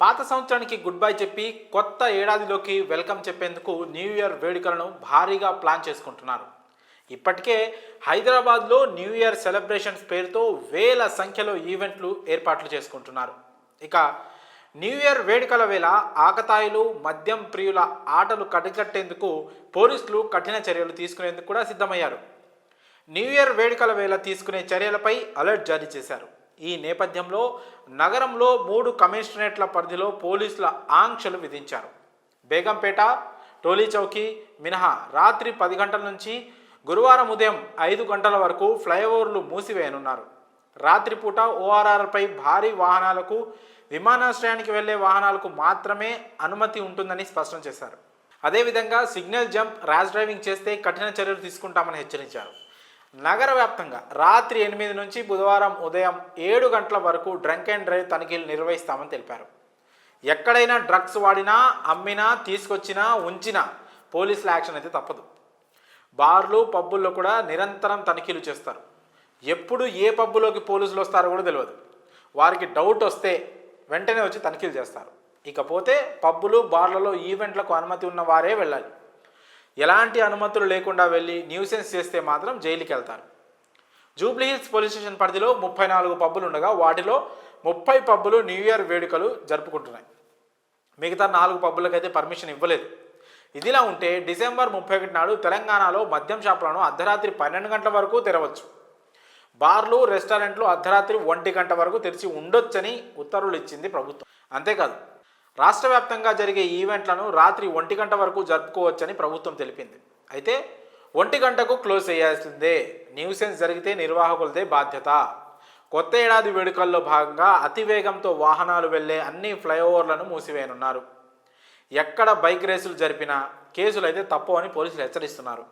పాత సంవత్సరానికి good bye చెప్పి కొత్త ఏడాదిలోకి వెల్కమ్ చెప్పేందుకు న్యూ ఇయర్ వేడుకలను భారీగా ప్లాన్ చేసుకుంటున్నారు. ఇప్పటికే హైదరాబాద్లో న్యూ ఇయర్ సెలబ్రేషన్స్ పేరుతో వేల సంఖ్యలో ఈవెంట్లు ఏర్పాట్లు చేసుకుంటున్నారు. ఇక న్యూ ఇయర్ వేడుకల వేళ ఆకతాయిలు మద్యం ప్రియుల ఆటలు కట్టికట్టేందుకు పోలీసులు కఠిన చర్యలు తీసుకునేందుకు కూడా సిద్ధమయ్యారు. న్యూ ఇయర్ వేడుకల వేళ తీసుకునే చర్యలపై అలర్ట్ జారీ చేశారు. ఈ నేపథ్యంలో నగరంలో మూడు కమిషనరేట్ల పరిధిలో పోలీసుల ఆంక్షలు విధించారు. బేగంపేట టోలీ చౌకీ మినహా రాత్రి పది గంటల నుంచి గురువారం ఉదయం ఐదు గంటల వరకు ఫ్లైఓవర్లు మూసివేయనున్నారు. రాత్రిపూట ఓఆర్ఆర్పై భారీ వాహనాలకు విమానాశ్రయానికి వెళ్ళే వాహనాలకు మాత్రమే అనుమతి ఉంటుందని స్పష్టం చేశారు. అదేవిధంగా సిగ్నల్ జంప్ ర్యాష్ డ్రైవింగ్ చేస్తే కఠిన చర్యలు తీసుకుంటామని హెచ్చరించారు. నగర వ్యాప్తంగా రాత్రి ఎనిమిది నుంచి బుధవారం ఉదయం ఏడు గంటల వరకు డ్రంక్ అండ్ డ్రైవ్ తనిఖీలు నిర్వహిస్తామని తెలిపారు. ఎక్కడైనా డ్రగ్స్ వాడినా అమ్మినా తీసుకొచ్చినా ఉంచినా పోలీసుల యాక్షన్ అయితే తప్పదు. బార్లు పబ్బుల్లో కూడా నిరంతరం తనిఖీలు చేస్తారు. ఎప్పుడు ఏ పబ్బులోకి పోలీసులు వస్తారో కూడా తెలియదు. వారికి డౌట్ వస్తే వెంటనే వచ్చి తనిఖీలు చేస్తారు. ఇకపోతే పబ్బులు బార్లలో ఈవెంట్లకు అనుమతి ఉన్న వారే వెళ్ళాలి. ఎలాంటి అనుమతులు లేకుండా వెళ్ళి న్యూసెన్స్ చేస్తే మాత్రం జైలుకి వెళ్తారు జూబ్లీహిల్స్ పోలీస్ స్టేషన్ పరిధిలో ముప్పై నాలుగు పబ్బులు ఉండగా వాటిలో ముప్పై పబ్బులు న్యూ ఇయర్ వేడుకలు జరుపుకుంటున్నాయి. మిగతా నాలుగు పబ్బులకైతే పర్మిషన్ ఇవ్వలేదు. ఇదిలా ఉంటే డిసెంబర్ ముప్పై ఒకటి నాడు తెలంగాణలో మద్యం షాపులను అర్ధరాత్రి పన్నెండు గంటల వరకు తెరవచ్చు. బార్లు రెస్టారెంట్లు అర్ధరాత్రి ఒంటి గంట వరకు తెరిచి ఉండొచ్చని ఉత్తర్వులు ఇచ్చింది ప్రభుత్వం. అంతేకాదు రాష్ట్ర వ్యాప్తంగా జరిగే ఈవెంట్లను రాత్రి ఒంటి గంట వరకు జరుపుకోవచ్చని ప్రభుత్వం తెలిపింది. అయితే ఒంటి గంటకు క్లోజ్ చేయాల్సిందే. న్యూసెన్స్ జరిగితే నిర్వాహకులదే బాధ్యత. కొత్త ఏడాది వేడుకల్లో భాగంగా అతివేగంతో వాహనాలు వెళ్ళే అన్ని ఫ్లైఓవర్లను మూసివేయనున్నారు. ఎక్కడ బైక్ రేసులు జరిపినా కేసులు అయితే తప్పు అని పోలీసులు హెచ్చరిస్తున్నారు.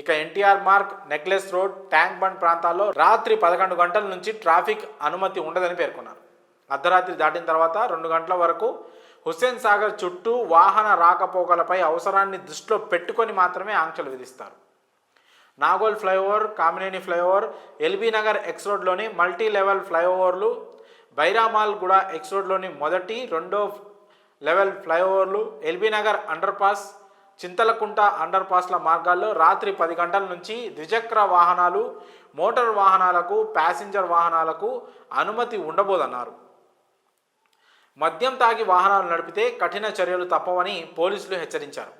ఇక NTR Marg necklace road tank bund ప్రాంతాల్లో రాత్రి పదకొండు గంటల నుంచి ట్రాఫిక్ అనుమతి ఉండదని పేర్కొన్నారు. అర్ధరాత్రి దాటిన తర్వాత రెండు గంటల వరకు హుస్సేన్ సాగర్ చుట్టూ వాహన రాకపోకలపై అవసరాన్ని దృష్టిలో పెట్టుకొని మాత్రమే ఆంక్షలు విధిస్తారు. Nagole flyover Kamineni flyover LB Nagar X రోడ్లోని మల్టీ లెవెల్ ఫ్లైఓవర్లు బైరామాల్ కూడా ఎక్స్ రోడ్లోని మొదటి రెండో లెవెల్ ఫ్లైఓవర్లు LB Nagar underpass Chintalakunta అండర్ పాస్ల మార్గాల్లో రాత్రి పది గంటల నుంచి ద్విచక్ర వాహనాలు మోటార్ వాహనాలకు ప్యాసింజర్ వాహనాలకు అనుమతి ఉండబోదన్నారు. మద్యం తాగి వాహనాలు నడిపితే కఠిన చర్యలు తప్పవని పోలీసులు హెచ్చరించారు.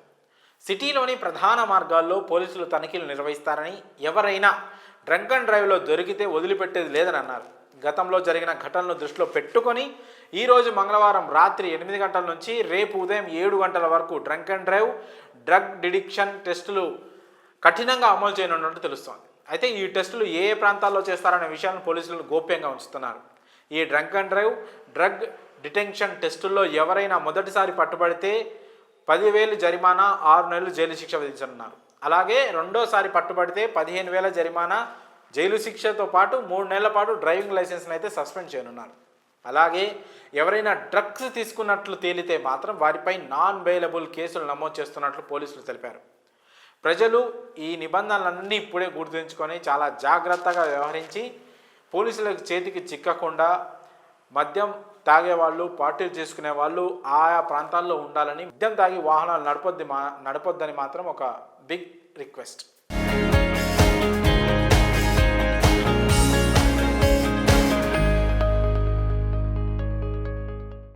సిటీలోని ప్రధాన మార్గాల్లో పోలీసులు తనిఖీలు నిర్వహిస్తారని ఎవరైనా డ్రంక్ అండ్ డ్రైవ్లో దొరికితే వదిలిపెట్టేది లేదని అన్నారు. గతంలో జరిగిన ఘటనలు దృష్టిలో పెట్టుకొని ఈరోజు మంగళవారం రాత్రి ఎనిమిది గంటల నుంచి రేపు ఉదయం ఏడు గంటల వరకు drunk and drive drug detection టెస్టులు కఠినంగా అమలు చేయనున్నట్టు తెలుస్తోంది. అయితే ఈ టెస్టులు ఏ ఏ ప్రాంతాల్లో చేస్తారనే విషయాన్ని పోలీసులు గోప్యంగా ఉంచుతున్నారు. ఈ drunk and drive drug detention టెస్టుల్లో ఎవరైనా మొదటిసారి పట్టుబడితే పదివేలు జరిమానా ఆరు నెలలు జైలు శిక్ష విధించనున్నారు. అలాగే రెండోసారి పట్టుబడితే పదిహేను వేల జరిమానా జైలు శిక్షతో పాటు మూడు నెలల పాటు డ్రైవింగ్ లైసెన్స్ని అయితే సస్పెండ్ చేయనున్నారు. అలాగే ఎవరైనా డ్రగ్స్ తీసుకున్నట్లు తేలితే మాత్రం వారిపై నాన్ బెయిలబుల్ కేసులు నమోదు చేస్తున్నట్లు పోలీసులు తెలిపారు. ప్రజలు ఈ నిబంధనలన్నీ ఇప్పుడే గుర్తుంచుకొని చాలా జాగ్రత్తగా వ్యవహరించి పోలీసుల చేతికి చిక్కకుండా మద్యం తాగేవాళ్ళు పార్టీలు చేసుకునే వాళ్ళు ఆయా ప్రాంతాల్లో ఉండాలని మద్యం తాగి వాహనాలు నడపొద్ది మా నడపొద్దని మాత్రం ఒక బిగ్ రిక్వెస్ట్